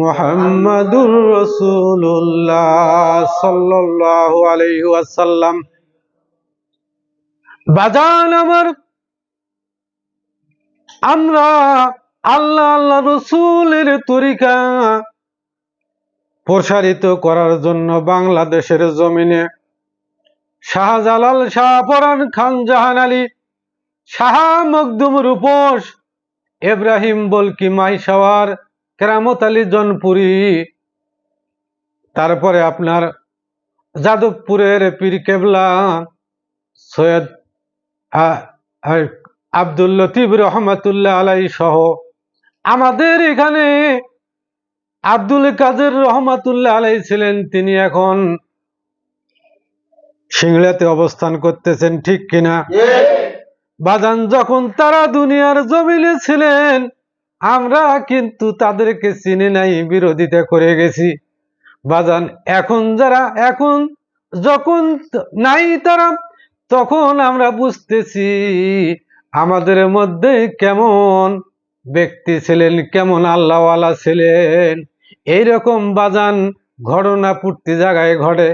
মুহাম্মাদুর রাসূলুল্লাহ সাল্লাল্লাহু আলাইহি ওয়াসাল্লাম। বাজান আমার, আমরা আল্লাহ আল্লাহ রসুলের তরিকা প্রসারিত করার জন্য বাংলাদেশের জমিনে শাহজালাল শাহ পরান খান জাহান আলী, শাহ মকদুম রূপস, এব্রাহিম বলকি মাইশাওয়ার কেরামত আলী জনপুরি তারপরে আপনার যাদবপুরের পীর কেবলা সৈয়দ আব্দুল লতিফ রহমতুল্লাহ আলাই সহ। আমাদের এখানে আব্দুল কাদের রহমাতুল্লাহ আলাই ছিলেন তিনি এখন সিংড়াতে অবস্থান করতেছেন ঠিক কিনা? বাজান যখন তারা দুনিয়ার জমিনে ছিলেন আমরা কিন্তু তাদেরকে চিনি নাই, বিরোধিতা করে গেছি। বাজান, এখন যারা, এখন যখন নাই তারা, তখন আমরা বুঝতেছি আমাদের মধ্যে কেমন ব্যক্তি ছিলেন, কেমন আল্লাহওয়ালা ছিলেন। এইরকম বাজান ঘটনা পূর্তি জায়গায় ঘটে।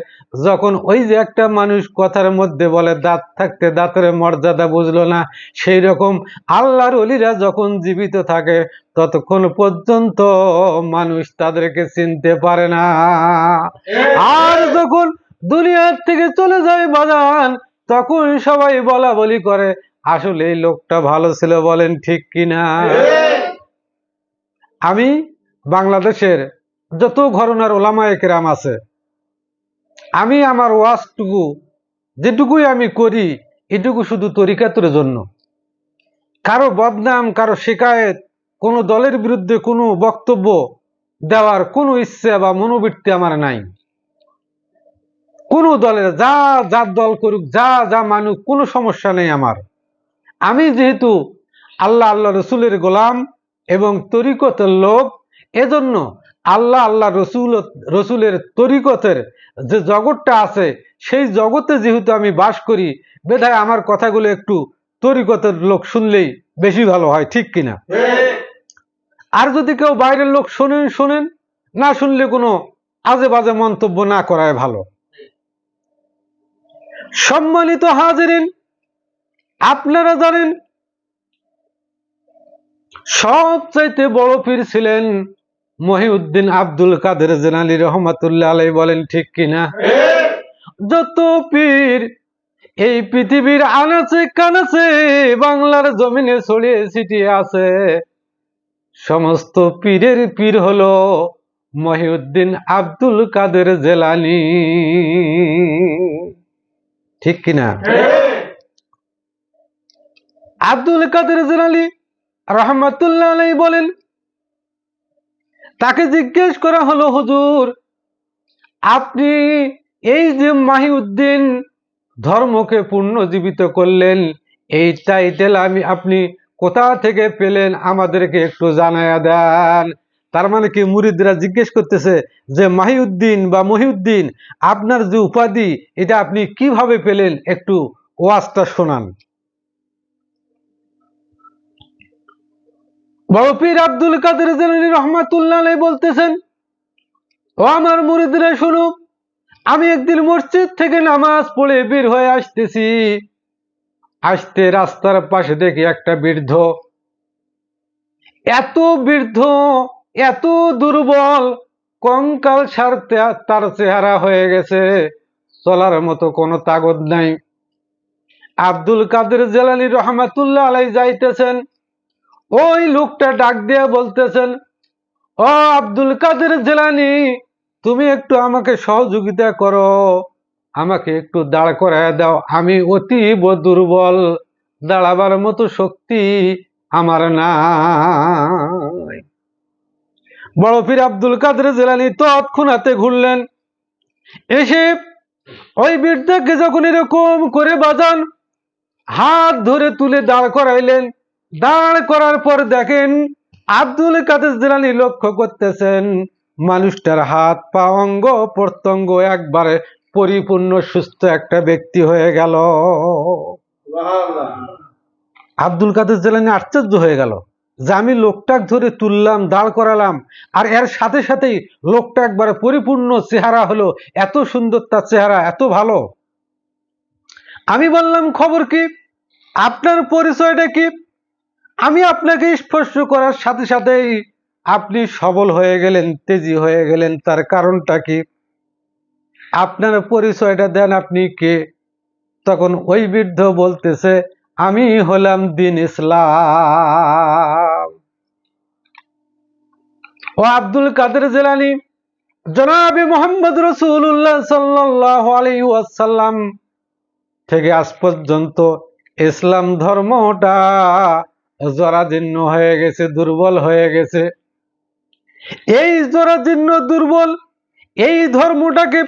যখন ওই যে একটা মানুষ কথার মধ্যে বলে দাঁত থাকতে দাঁতের মর্যাদা বুঝলো না। সেই রকম আল্লাহর অলিরা যখন জীবিত থাকে ততক্ষণ পর্যন্ত মানুষ তাদেরকে চিনতে পারে না। আর যখন দুনিয়ার থেকে চলে যায় বাজান তখন সবাই বলা বলি করে আসলে এই লোকটা ভালো ছিল বলেন ঠিক কিনা? আমি বাংলাদেশের যত ঘরনার ওলামায়ে কেরাম আছে, আমি আমার ওয়াজটুকু, যেটুকুই আমি করি, এটুকু শুধু তরিকাতের জন্য। কারও বদনাম, কারও শিকায়ত, কোনো দলের বিরুদ্ধে কোনো বক্তব্য দেওয়ার কোনো ইচ্ছে বা মনোবৃত্তি আমার নাই। কোনো দলের যা যার দল করুক, যা যা মানুক, কোনো সমস্যা নেই আমার। আমি যেহেতু আল্লাহ আল্লাহ রসুলের গোলাম এবং তরিকতের লোক এজন্য আল্লাহ আল্লাহ রসুল, রসুলের তরিকতের যে জগৎটা আছে, সেই জগতে যেহেতু আমি বাস করি, বেধায় আমার কথাগুলো একটু তরিকতের লোক শুনলেই বেশি ভালো হয়, ঠিক কিনা? আর যদি কেউ বাইরের লোক শোনেন শোনেন, না শুনলে কোনো আজে বাজে মন্তব্য না করায় ভালো। সম্মানিত হাজিরিন, আপনারা জানেন, সবচাইতে বড় পীর ছিলেন মহিউদ্দিন আব্দুল কাদের জেনালি রহমাতুল্লাহ আলাই বলেন, ঠিক কিনা? যত পীর এই পৃথিবীর আনাচে কানাচে বাংলার জমিনে ছড়িয়ে ছিটিয়ে আছে, সমস্ত পীরের পীর হলো মহিউদ্দিন আব্দুল কাদের জেলানি। ঠিক কিনা? আব্দুল কাদের জেলালি রহমাতুল্লাহ বলেন তাকে জিজ্ঞেস করা হলো, হুজুর, আপনি এই যে মাহিউদ্দিন ধর্মকে পুনর্জীবিত করলেন, এই টাইটেল আমি, আপনি কোথা থেকে পেলেন আমাদেরকে একটু জানায়া দেন? তার মানে কি মুরিদরা জিজ্ঞেস করতেছে যে, মাহিউদ্দিন বা মহিউদ্দিন, আপনার যে উপাধি, এটা আপনি কীভাবে পেলেন? একটু ওয়াজটা শোনান। বড় পীর আব্দুল কাদের জেলানি রহমাতুল্লাহ বলতেছেন, ও আমার মুরিদরা, শুনো, আমি একদিন মসজিদ থেকে নামাজ পড়ে বের হয়ে আসতেছি। আসতে রাস্তার পাশে দেখি একটা বৃদ্ধ। এত বৃদ্ধ, এত দুর্বল, কঙ্কাল সারতে তার চেহারা হয়ে গেছে, চলার মতো কোনো তাগদ নাই। আব্দুল কাদের জেলানি রহমাতুল্লাহ আলাই যাইতেছেন ওই লোকটা ডাক দিয়ে বলতেছেন, ও আব্দুল কাদের জেলানি, তুমি একটু আমাকে সহযোগিতা করো, আমাকে একটু দাঁড় করায় দাও, আমি অতীব দুর্বল, দাঁড়াবার মতো শক্তি আমার না বড় পীর আব্দুল কাদের জেলানি তৎক্ষণাতে ঘুরলেন, এসে ওই বৃদ্ধকে যখন এরকম করে বাজান, হাত ধরে তুলে দাঁড় করাইলেন দাঁড় করার পর দেখেন আব্দুল কাদের জেলানি লক্ষ্য করতেছেন। মানুষটার হাত পা অঙ্গ প্রত্যঙ্গ একবারে পরিপূর্ণ সুস্থ একটা ব্যক্তি হয়ে গেল। আব্দুল কাদের জেলানি আশ্চর্য হয়ে গেল। যে আমি লোকটাক ধরে তুললাম দাঁড় করালাম আর এর সাথে সাথেই লোকটা একবারে পরিপূর্ণ চেহারা হলো এত সুন্দর তার চেহারা এত ভালো। আমি বললাম খবর কি? আপনার পরিচয়টা কি? আমি আপনাকে স্পর্শ করার সাথে সাথেই আপনি সবল হয়ে গেলেন, তেজি হয়ে গেলেন। তার কারণটা কি? আপনার পরিচয়টা দেন আপনি কে? তখন ওই বৃদ্ধ বলতেছে, আমি হলাম দিন ইসলাম। ও আব্দুল কাদের জেলানি, জনাবি মোহাম্মদ রসুল্লাহ সাল্লাহ আলাই ওয়াসাল্লাম থেকে আজ পর্যন্ত ইসলাম ধর্মটা জরাজীর্ণ হয়ে গেছে, দুর্বল হয়ে গেছে। এই জরাজীর্ণ দুর্বল, এই ধর্মটাকে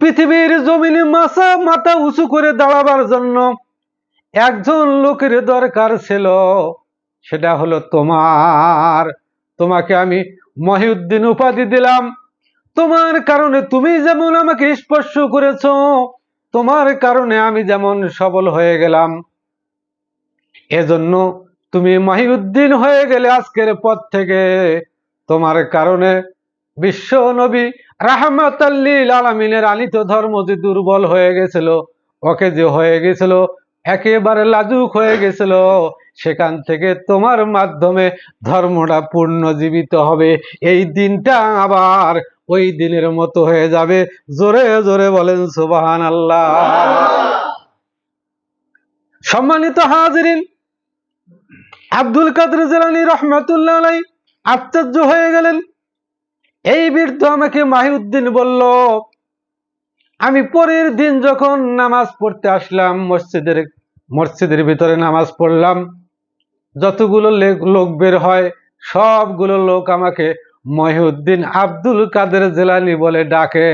পৃথিবীর জমিনে মাথা মাথা উঁচু করে দাঁড়াবার জন্য একজন লোকের দরকার ছিল। সেটা হলো তোমার। তোমাকে আমি মহিউদ্দিন উপাধি দিলাম। তোমার কারণে তুমি যেমন আমাকে স্পর্শ করেছ, তোমার কারণে আমি যেমন সবল হয়ে গেলাম। এজন্য তুমি মাহিউদ্দিন হয়ে গেলে আজকের পর থেকে। তোমার কারণে বিশ্ব নবী রাহমাত আলমিনের আনিত ধর্ম যে দুর্বল হয়ে গেছিল ওকে যে হয়ে গেছিল একেবারে লাজুক হয়ে গেছিল সেখান থেকে তোমার মাধ্যমে ধর্মটা পূর্ণজীবিত হবে। এই দিনটা আবার ওই দিনের মতো হয়ে যাবে। জোরে জোরে বলেন সুবাহান আল্লাহ সম্মানিত হাজিরিন আব্দুল কাদের জেলানি রহমাতুল্লাহ আলাই আশ্চর্য হয়ে গেলেন। এই বৃদ্ধ আমাকে মাহিউদ্দিন বলল, আমি পরের দিন যখন নামাজ পড়তে আসলাম, মসজিদের মসজিদের ভিতরে নামাজ পড়লাম, যতগুলো লোক বের হয়, সবগুলো লোক আমাকে মহিউদ্দিন আব্দুল কাদের জেলানি বলে ডাকে।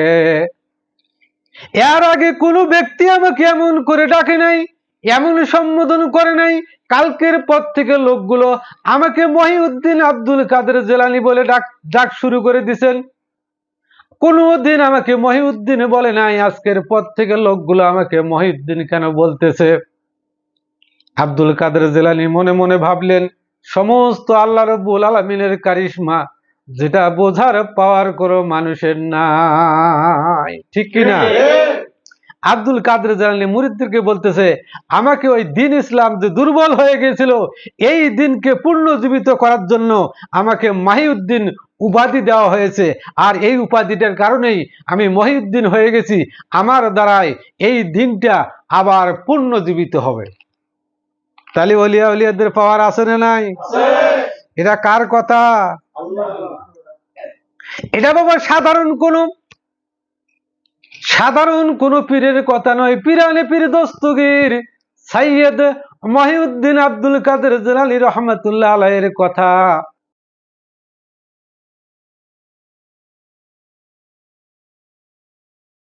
এর আগে কোনো ব্যক্তি আমাকে এমন করে ডাকে নাই। এমন সম্বোধন করে নাই। কালকের পর থেকে লোকগুলো আমাকে মহিউদ্দিন আব্দুল কাদের জেলানি বলে ডাক ডাক শুরু করে দিছেন। কোনো দিন আমাকে মহিউদ্দিন বলে নাই, আজকের পর থেকে লোকগুলো আমাকে মহিউদ্দিন কেন বলতেছে? আব্দুল কাদের জেলানি মনে মনে ভাবলেন, সমস্ত আল্লাহ রব্বুল আলমিনের কারিশমা যেটা বোঝার পাওয়ার কোনো মানুষের নাই। ঠিক কিনা? আব্দুল কাদের জানালি মুরিদদেরকে বলতেছে আমাকে ওই দিন ইসলাম যে দুর্বল হয়ে গেছিল এই দিনকে পুনর্জীবিত করার জন্য আমাকে মাহিউদ্দিন উপাধি দেওয়া হয়েছে। আর এই উপাধিটার কারণেই আমি মহিউদ্দিন হয়ে গেছি। আমার দ্বারাই এই দিনটা আবার পুনর্জীবিত হবে। তাহলে অলিয়া উলিয়াদের পাওয়ার আছে না নাই? এটা কার কথা? এটা বাবা সাধারণ কোনো সাধারণ কোন পীরের কথা নয়, পিরানে পীর দস্তগীর। সাইয়েদ মহিউদ্দিন আব্দুল কাদের জলালী রহমতুল্লাহ আলাইয়ের কথা।